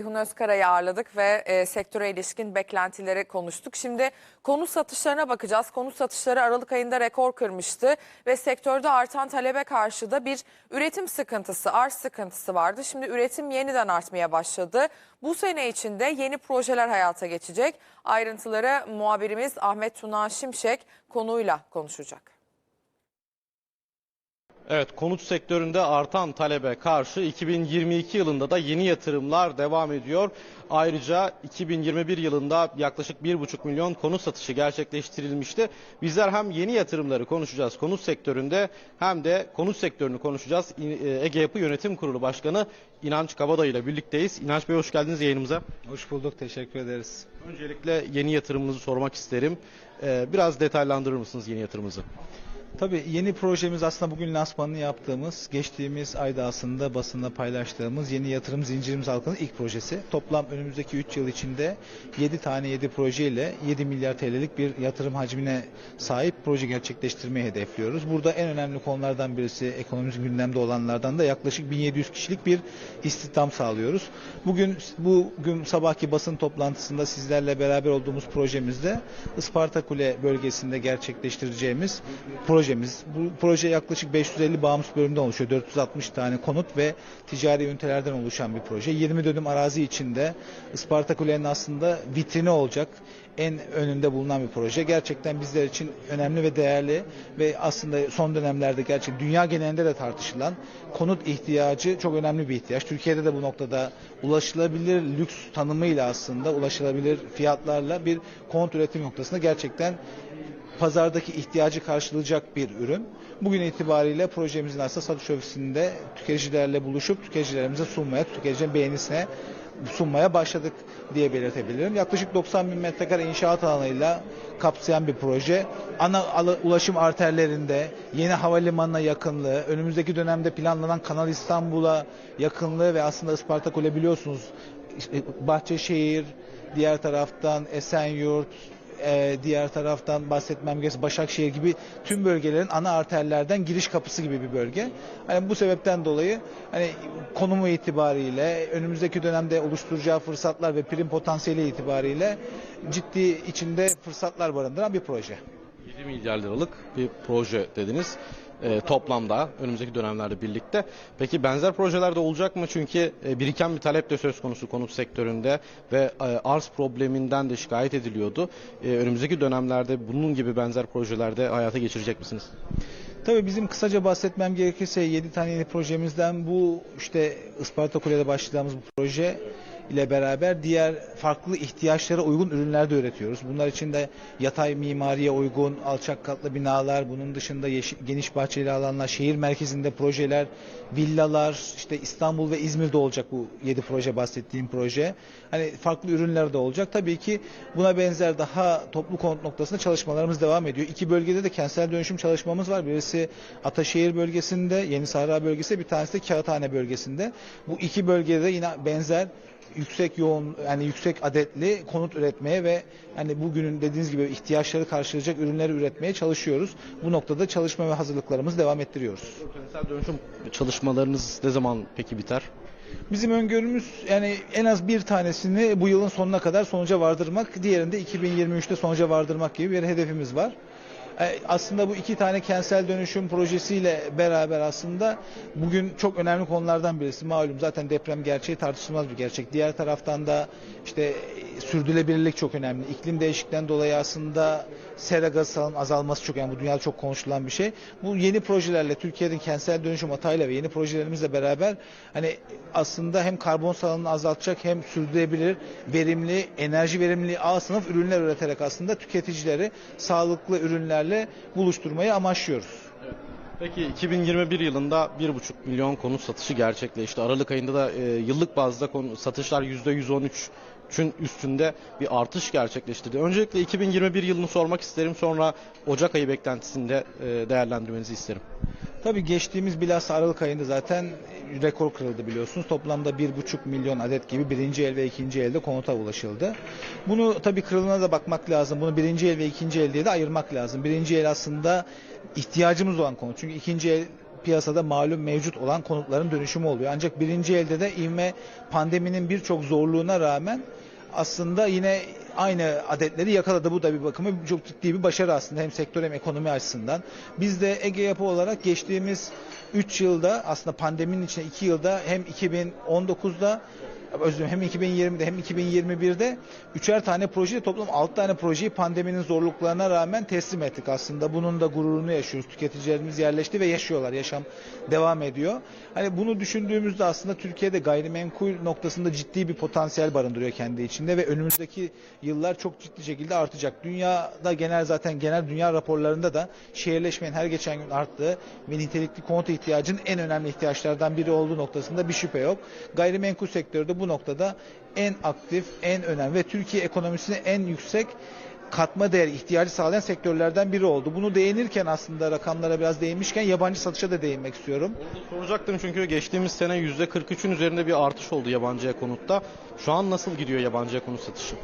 Ceyhun Özkara'yı ağırladık ve e, sektöre ilişkin beklentileri konuştuk. Şimdi konut satışlarına bakacağız. Konut satışları Aralık ayında rekor kırmıştı ve sektörde artan talebe karşı da bir üretim sıkıntısı, arz sıkıntısı vardı. Şimdi üretim yeniden artmaya başladı. Bu sene içinde yeni projeler hayata geçecek. Ayrıntıları muhabirimiz Ahmet Tuna Şimşek konuyla konuşacak. Evet konut sektöründe artan talebe karşı 2022 yılında da yeni yatırımlar devam ediyor. Ayrıca 2021 yılında yaklaşık 1,5 milyon konut satışı gerçekleştirilmişti. Bizler hem yeni yatırımları konuşacağız konut sektöründe hem de konut sektörünü konuşacağız. E, Ege Yapı Yönetim Kurulu Başkanı İnanç Kabada ile birlikteyiz. İnanç Bey hoş geldiniz yayınımıza. Hoş bulduk, teşekkür ederiz. Öncelikle yeni yatırımınızı sormak isterim. Ee, Biraz detaylandırır mısınız yeni yatırımınızı? Tabii yeni projemiz aslında bugün lansmanını yaptığımız, geçtiğimiz ayda aslında basında paylaştığımız yeni yatırım zincirimiz halkının ilk projesi. Toplam önümüzdeki 3 yıl içinde 7 tane 7 proje ile 7 milyar TL'lik bir yatırım hacmine sahip proje gerçekleştirmeyi hedefliyoruz. Burada en önemli konulardan birisi ekonomik gündemde olanlardan da yaklaşık 1700 kişilik bir istihdam sağlıyoruz. Bugün bugün sabahki basın toplantısında sizlerle beraber olduğumuz projemizde Isparta Kule bölgesinde gerçekleştireceğimiz projemiz. Bu proje yaklaşık 550 bağımsız bölümden oluşuyor. 460 tane konut ve ticari ünitelerden oluşan bir proje. 20 dönüm arazi içinde Isparta Kule'nin aslında vitrini olacak en önünde bulunan bir proje. Gerçekten bizler için önemli ve değerli ve aslında son dönemlerde gerçek dünya genelinde de tartışılan konut ihtiyacı çok önemli bir ihtiyaç. Türkiye'de de bu noktada ulaşılabilir lüks tanımıyla aslında ulaşılabilir fiyatlarla bir konut üretim noktasında gerçekten pazardaki ihtiyacı karşılayacak bir ürün. Bugün itibariyle projemizin aslında satış ofisinde tüketicilerle buluşup tüketicilerimize sunmaya, tüketicinin beğenisine sunmaya başladık diye belirtebilirim. Yaklaşık 90 bin metrekare inşaat alanıyla kapsayan bir proje. Ana ulaşım arterlerinde yeni havalimanına yakınlığı, önümüzdeki dönemde planlanan Kanal İstanbul'a yakınlığı ve aslında Isparta Kule biliyorsunuz Bahçeşehir, diğer taraftan Esenyurt, e, diğer taraftan bahsetmem gerekirse Başakşehir gibi tüm bölgelerin ana arterlerden giriş kapısı gibi bir bölge. Hani bu sebepten dolayı hani konumu itibariyle önümüzdeki dönemde oluşturacağı fırsatlar ve prim potansiyeli itibariyle ciddi içinde fırsatlar barındıran bir proje. 7 milyar liralık bir proje dediniz. Ee, toplamda önümüzdeki dönemlerde birlikte. Peki benzer projeler de olacak mı? Çünkü e, biriken bir talep de söz konusu konut sektöründe ve e, arz probleminden de şikayet ediliyordu. E, önümüzdeki dönemlerde bunun gibi benzer projelerde hayata geçirecek misiniz? Tabii bizim kısaca bahsetmem gerekirse 7 tane yeni projemizden bu işte Isparta Kule'de başladığımız bu proje ile beraber diğer farklı ihtiyaçlara uygun ürünler de üretiyoruz. Bunlar için de yatay mimariye uygun alçak katlı binalar, bunun dışında yeşil, geniş bahçeli alanlar, şehir merkezinde projeler, villalar, işte İstanbul ve İzmir'de olacak bu 7 proje bahsettiğim proje. Hani farklı ürünler de olacak. Tabii ki buna benzer daha toplu konut noktasında çalışmalarımız devam ediyor. İki bölgede de kentsel dönüşüm çalışmamız var. Birisi Ataşehir bölgesinde, Yeni Sahra bölgesi, bir tanesi de Kağıthane bölgesinde. Bu iki bölgede yine benzer yüksek yoğun yani yüksek adetli konut üretmeye ve yani bugünün dediğiniz gibi ihtiyaçları karşılayacak ürünleri üretmeye çalışıyoruz. Bu noktada çalışma ve hazırlıklarımızı devam ettiriyoruz. Kentsel dönüşüm çalışmalarınız ne zaman peki biter? Bizim öngörümüz yani en az bir tanesini bu yılın sonuna kadar sonuca vardırmak, diğerini de 2023'te sonuca vardırmak gibi bir hedefimiz var. E, Aslında bu iki tane kentsel dönüşüm projesiyle beraber aslında bugün çok önemli konulardan birisi. Malum zaten deprem gerçeği tartışılmaz bir gerçek. Diğer taraftan da işte sürdürülebilirlik çok önemli. İklim değişikliğinden dolayı aslında sera gaz azalması çok önemli. Bu dünyada çok konuşulan bir şey. Bu yeni projelerle Türkiye'nin kentsel dönüşüm hatayla ve yeni projelerimizle beraber hani aslında hem karbon salınımını azaltacak hem sürdürülebilir, verimli, enerji verimliliği A sınıf ürünler üreterek aslında tüketicileri sağlıklı ürünlerle buluşturmayı amaçlıyoruz. Peki 2021 yılında 1,5 milyon konut satışı gerçekleşti. Aralık ayında da e, yıllık bazda konu, satışlar %113'ün üstünde bir artış gerçekleştirdi. Öncelikle 2021 yılını sormak isterim. Sonra Ocak ayı beklentisinde e, değerlendirmenizi isterim. Tabii geçtiğimiz bilhassa Aralık ayında zaten rekor kırıldı biliyorsunuz. Toplamda 1,5 milyon adet gibi birinci el ve ikinci elde konuta ulaşıldı. Bunu tabii kırılına da bakmak lazım. Bunu birinci el ve ikinci el diye de ayırmak lazım. Birinci el aslında ihtiyacımız olan konut. Çünkü ikinci el piyasada malum mevcut olan konutların dönüşümü oluyor. Ancak birinci elde de ivme pandeminin birçok zorluğuna rağmen aslında yine aynı adetleri yakaladı. Bu da bir bakıma çok ciddi bir başarı aslında hem sektör hem ekonomi açısından. Biz de Ege Yapı olarak geçtiğimiz 3 yılda aslında pandeminin içinde 2 yılda hem 2019'da özür hem 2020'de hem 2021'de üçer tane projeyi toplam 6 tane projeyi pandeminin zorluklarına rağmen teslim ettik aslında. Bunun da gururunu yaşıyoruz. Tüketicilerimiz yerleşti ve yaşıyorlar. Yaşam devam ediyor. Hani bunu düşündüğümüzde aslında Türkiye'de gayrimenkul noktasında ciddi bir potansiyel barındırıyor kendi içinde ve önümüzdeki yıllar çok ciddi şekilde artacak. Dünyada genel zaten genel dünya raporlarında da şehirleşmenin her geçen gün arttığı ve nitelikli konut ihtiyacının en önemli ihtiyaçlardan biri olduğu noktasında bir şüphe yok. Gayrimenkul sektörü de bu noktada en aktif, en önemli ve Türkiye ekonomisine en yüksek katma değer ihtiyacı sağlayan sektörlerden biri oldu. Bunu değinirken aslında rakamlara biraz değinmişken yabancı satışa da değinmek istiyorum. Orada soracaktım çünkü geçtiğimiz sene %43'ün üzerinde bir artış oldu yabancıya konutta. Şu an nasıl gidiyor yabancıya konut satışı?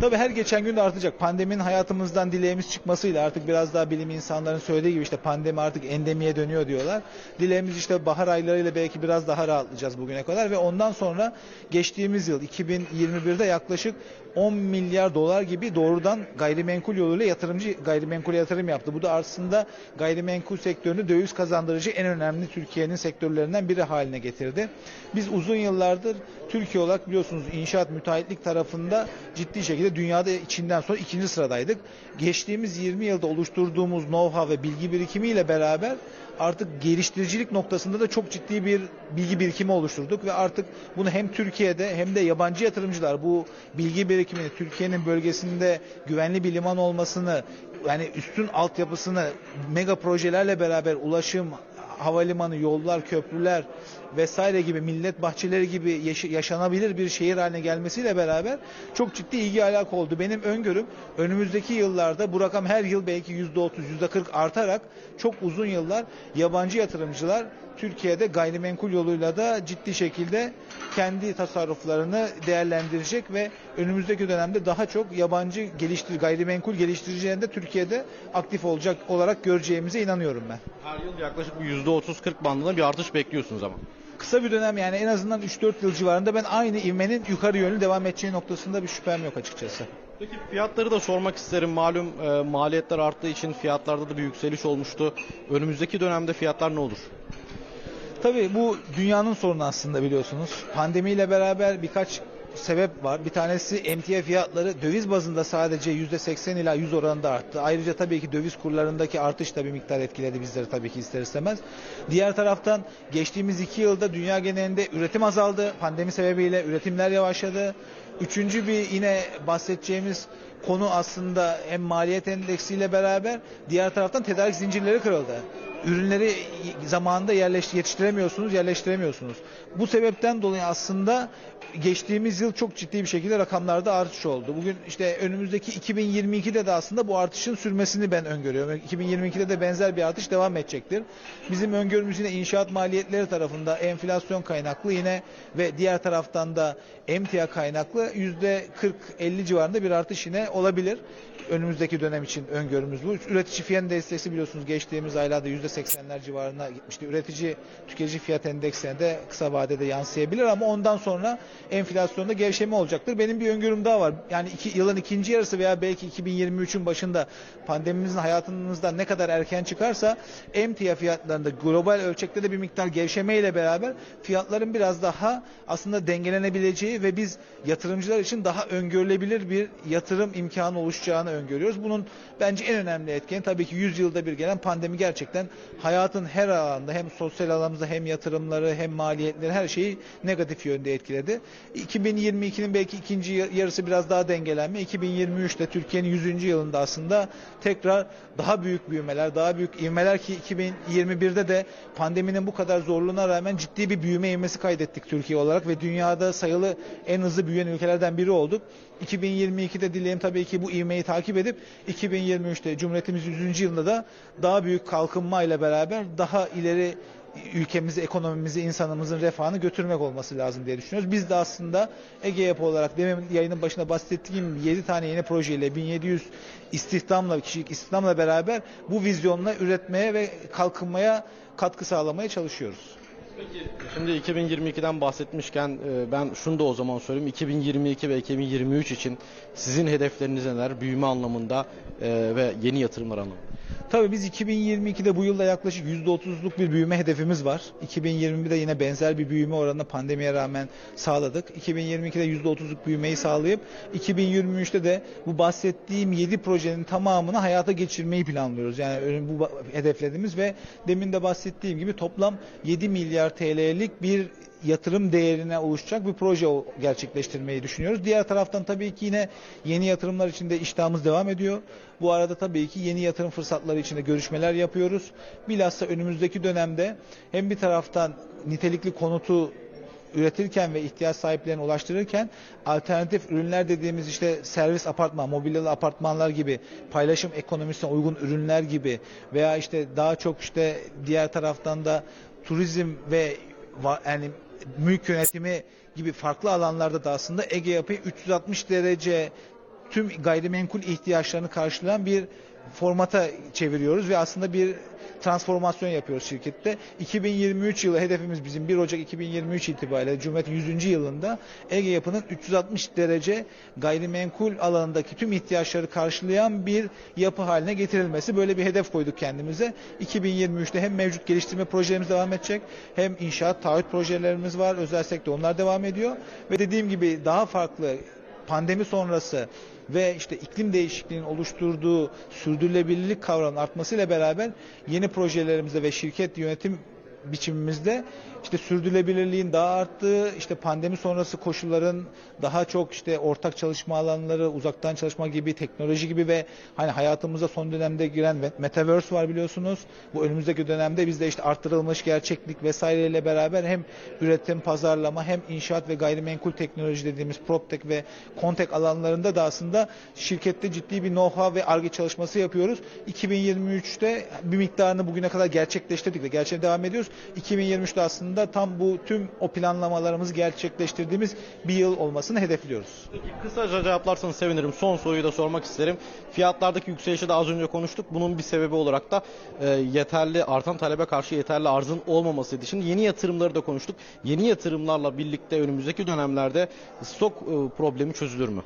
Tabii her geçen gün de artacak. Pandeminin hayatımızdan dileğimiz çıkmasıyla artık biraz daha bilim insanların söylediği gibi işte pandemi artık endemiye dönüyor diyorlar. Dileğimiz işte bahar aylarıyla belki biraz daha rahatlayacağız bugüne kadar ve ondan sonra geçtiğimiz yıl 2021'de yaklaşık 10 milyar dolar gibi doğrudan gayrimenkul yoluyla yatırımcı gayrimenkul yatırım yaptı. Bu da aslında gayrimenkul sektörünü döviz kazandırıcı en önemli Türkiye'nin sektörlerinden biri haline getirdi. Biz uzun yıllardır Türkiye olarak biliyorsunuz inşaat müteahhitlik tarafında ciddi şekilde dünyada içinden sonra ikinci sıradaydık. Geçtiğimiz 20 yılda oluşturduğumuz know-how ve bilgi birikimiyle beraber artık geliştiricilik noktasında da çok ciddi bir bilgi birikimi oluşturduk ve artık bunu hem Türkiye'de hem de yabancı yatırımcılar bu bilgi birikimini Türkiye'nin bölgesinde güvenli bir liman olmasını yani üstün altyapısını mega projelerle beraber ulaşım, havalimanı, yollar, köprüler vesaire gibi millet bahçeleri gibi yaş- yaşanabilir bir şehir haline gelmesiyle beraber çok ciddi ilgi alaka oldu. Benim öngörüm önümüzdeki yıllarda bu rakam her yıl belki %30, %40 artarak çok uzun yıllar yabancı yatırımcılar Türkiye'de gayrimenkul yoluyla da ciddi şekilde kendi tasarruflarını değerlendirecek ve önümüzdeki dönemde daha çok yabancı geliştir gayrimenkul geliştiricilerin de Türkiye'de aktif olacak olarak göreceğimize inanıyorum ben. Her yıl yaklaşık bir %30-40 bandında bir artış bekliyorsunuz ama. Kısa bir dönem yani en azından 3-4 yıl civarında ben aynı ivmenin yukarı yönlü devam edeceği noktasında bir şüphem yok açıkçası. Peki fiyatları da sormak isterim. Malum e, maliyetler arttığı için fiyatlarda da bir yükseliş olmuştu. Önümüzdeki dönemde fiyatlar ne olur? Tabii bu dünyanın sorunu aslında biliyorsunuz. Pandemiyle beraber birkaç sebep var. Bir tanesi emtia fiyatları döviz bazında sadece %80 ila 100 oranında arttı. Ayrıca tabii ki döviz kurlarındaki artış da bir miktar etkiledi bizleri tabii ki ister istemez. Diğer taraftan geçtiğimiz iki yılda dünya genelinde üretim azaldı. Pandemi sebebiyle üretimler yavaşladı. Üçüncü bir yine bahsedeceğimiz konu aslında hem maliyet endeksiyle beraber diğer taraftan tedarik zincirleri kırıldı ürünleri zamanında yetiştiremiyorsunuz, yerleştiremiyorsunuz. Bu sebepten dolayı aslında geçtiğimiz yıl çok ciddi bir şekilde rakamlarda artış oldu. Bugün işte önümüzdeki 2022'de de aslında bu artışın sürmesini ben öngörüyorum. 2022'de de benzer bir artış devam edecektir. Bizim öngörümüz yine inşaat maliyetleri tarafında enflasyon kaynaklı yine ve diğer taraftan da emtia kaynaklı %40-50 civarında bir artış yine olabilir. Önümüzdeki dönem için öngörümüz bu. Üretici fiyat endeksi biliyorsunuz geçtiğimiz aylarda %80'ler civarına gitmişti. Üretici tüketici fiyat endeksine de kısa vadede yansıyabilir ama ondan sonra enflasyonda gevşeme olacaktır. Benim bir öngörüm daha var. Yani iki, yılın ikinci yarısı veya belki 2023'ün başında pandemimizin hayatımızdan ne kadar erken çıkarsa emtia fiyatlarında global ölçekte de bir miktar gevşemeyle beraber fiyatların biraz daha aslında dengelenebileceği ve biz yatırımcılar için daha öngörülebilir bir yatırım imkanı oluşacağını öngörüyoruz. Bunun bence en önemli etkeni tabii ki 100 yılda bir gelen pandemi gerçekten hayatın her alanda hem sosyal alanımızda hem yatırımları hem maliyetleri her şeyi negatif yönde etkiledi. 2022'nin belki ikinci yarısı biraz daha dengelenme. 2023'te Türkiye'nin 100. yılında aslında tekrar daha büyük büyümeler, daha büyük ivmeler ki 2021'de de pandeminin bu kadar zorluğuna rağmen ciddi bir büyüme ivmesi kaydettik Türkiye olarak ve dünyada sayılı en hızlı büyüyen ülkelerden biri olduk. 2022'de dileğim tabii ki bu ivmeyi takip edip 2023'te Cumhuriyetimiz 100. yılında da daha büyük kalkınma ile beraber daha ileri ülkemizi, ekonomimizi, insanımızın refahını götürmek olması lazım diye düşünüyoruz. Biz de aslında Ege Yapı olarak demin yayının başında bahsettiğim gibi 7 tane yeni projeyle 1700 istihdamla, kişilik istihdamla beraber bu vizyonla üretmeye ve kalkınmaya katkı sağlamaya çalışıyoruz. Şimdi 2022'den bahsetmişken e, ben şunu da o zaman söyleyeyim. 2022 ve 2023 için sizin hedefleriniz neler? Büyüme anlamında e, ve yeni yatırımlar anlamında. Tabii biz 2022'de bu yılda yaklaşık %30'luk bir büyüme hedefimiz var. 2021'de yine benzer bir büyüme oranını pandemiye rağmen sağladık. 2022'de %30'luk büyümeyi sağlayıp 2023'te de bu bahsettiğim 7 projenin tamamını hayata geçirmeyi planlıyoruz. Yani bu hedeflediğimiz ve demin de bahsettiğim gibi toplam 7 milyar TL'lik bir yatırım değerine oluşacak bir proje gerçekleştirmeyi düşünüyoruz. Diğer taraftan tabii ki yine yeni yatırımlar için de iştahımız devam ediyor. Bu arada tabii ki yeni yatırım fırsatları için de görüşmeler yapıyoruz. Bilhassa önümüzdeki dönemde hem bir taraftan nitelikli konutu üretirken ve ihtiyaç sahiplerine ulaştırırken alternatif ürünler dediğimiz işte servis apartman, mobilyalı apartmanlar gibi paylaşım ekonomisine uygun ürünler gibi veya işte daha çok işte diğer taraftan da turizm ve yani mülk yönetimi gibi farklı alanlarda da aslında Ege Yapı'yı 360 derece tüm gayrimenkul ihtiyaçlarını karşılayan bir formata çeviriyoruz ve aslında bir transformasyon yapıyoruz şirkette. 2023 yılı hedefimiz bizim 1 Ocak 2023 itibariyle Cumhuriyet'in 100. yılında Ege Yapı'nın 360 derece gayrimenkul alanındaki tüm ihtiyaçları karşılayan bir yapı haline getirilmesi. Böyle bir hedef koyduk kendimize. 2023'te hem mevcut geliştirme projelerimiz devam edecek hem inşaat, taahhüt projelerimiz var. Özel sektör onlar devam ediyor. Ve dediğim gibi daha farklı pandemi sonrası ve işte iklim değişikliğinin oluşturduğu sürdürülebilirlik kavramının artmasıyla beraber yeni projelerimizde ve şirket yönetim biçimimizde işte sürdürülebilirliğin daha arttığı, işte pandemi sonrası koşulların daha çok işte ortak çalışma alanları, uzaktan çalışma gibi, teknoloji gibi ve hani hayatımıza son dönemde giren met- metaverse var biliyorsunuz. Bu önümüzdeki dönemde bizde işte arttırılmış gerçeklik vesaireyle beraber hem üretim, pazarlama hem inşaat ve gayrimenkul teknoloji dediğimiz PropTech ve Contek alanlarında da aslında şirkette ciddi bir know-how ve arge çalışması yapıyoruz. 2023'te bir miktarını bugüne kadar gerçekleştirdik de gerçekten devam ediyoruz. 2023'te aslında tam bu tüm o planlamalarımızı gerçekleştirdiğimiz bir yıl olmasını hedefliyoruz. Peki kısaca cevaplarsanız sevinirim. Son soruyu da sormak isterim. Fiyatlardaki yükselişi de az önce konuştuk. Bunun bir sebebi olarak da e, yeterli artan talebe karşı yeterli arzın olmamasıydı. Şimdi yeni yatırımları da konuştuk. Yeni yatırımlarla birlikte önümüzdeki dönemlerde stok e, problemi çözülür mü?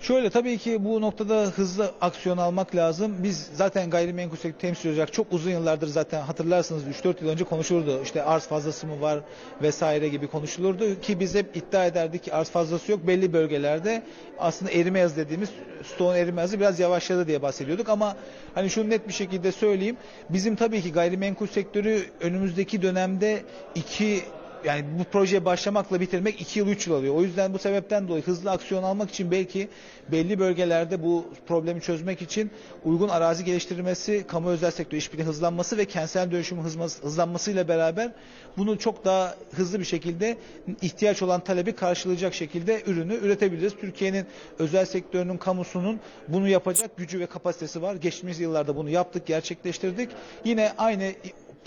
Şöyle tabii ki bu noktada hızlı aksiyon almak lazım. Biz zaten gayrimenkul sektörü temsil olacak çok uzun yıllardır zaten hatırlarsınız 3-4 yıl önce konuşulurdu. İşte arz fazlası mı var vesaire gibi konuşulurdu ki biz hep iddia ederdik ki arz fazlası yok. Belli bölgelerde aslında erime hızı dediğimiz stoğun erime hızı biraz yavaşladı diye bahsediyorduk ama hani şunu net bir şekilde söyleyeyim. Bizim tabii ki gayrimenkul sektörü önümüzdeki dönemde iki yani bu projeye başlamakla bitirmek 2 yıl 3 yıl alıyor. O yüzden bu sebepten dolayı hızlı aksiyon almak için belki belli bölgelerde bu problemi çözmek için uygun arazi geliştirilmesi, kamu özel sektör işbirliği hızlanması ve kentsel hızması- hızlanmasıyla beraber bunu çok daha hızlı bir şekilde ihtiyaç olan talebi karşılayacak şekilde ürünü üretebiliriz. Türkiye'nin özel sektörünün, kamusunun bunu yapacak gücü ve kapasitesi var. Geçtiğimiz yıllarda bunu yaptık, gerçekleştirdik. Yine aynı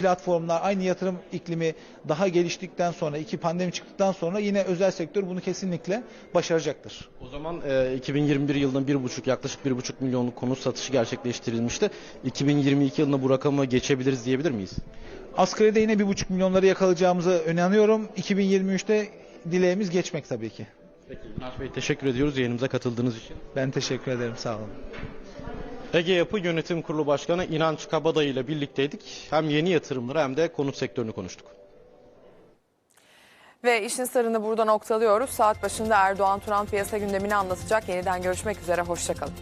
platformlar, aynı yatırım iklimi daha geliştikten sonra, iki pandemi çıktıktan sonra yine özel sektör bunu kesinlikle başaracaktır. O zaman e, 2021 yılında 1,5 yaklaşık 1,5 milyonluk konut satışı gerçekleştirilmişti. 2022 yılında bu rakamı geçebiliriz diyebilir miyiz? Asgari'de yine bir buçuk milyonları yakalayacağımızı inanıyorum. 2023'te dileğimiz geçmek tabii ki. Peki İlhan Bey teşekkür ediyoruz yayınımıza katıldığınız için. Ben teşekkür ederim. Sağ olun. Ege Yapı Yönetim Kurulu Başkanı İnanç Kabadayı ile birlikteydik. Hem yeni yatırımları hem de konut sektörünü konuştuk. Ve işin sırrını burada noktalıyoruz. Saat başında Erdoğan Turan piyasa gündemini anlatacak. Yeniden görüşmek üzere. Hoşçakalın.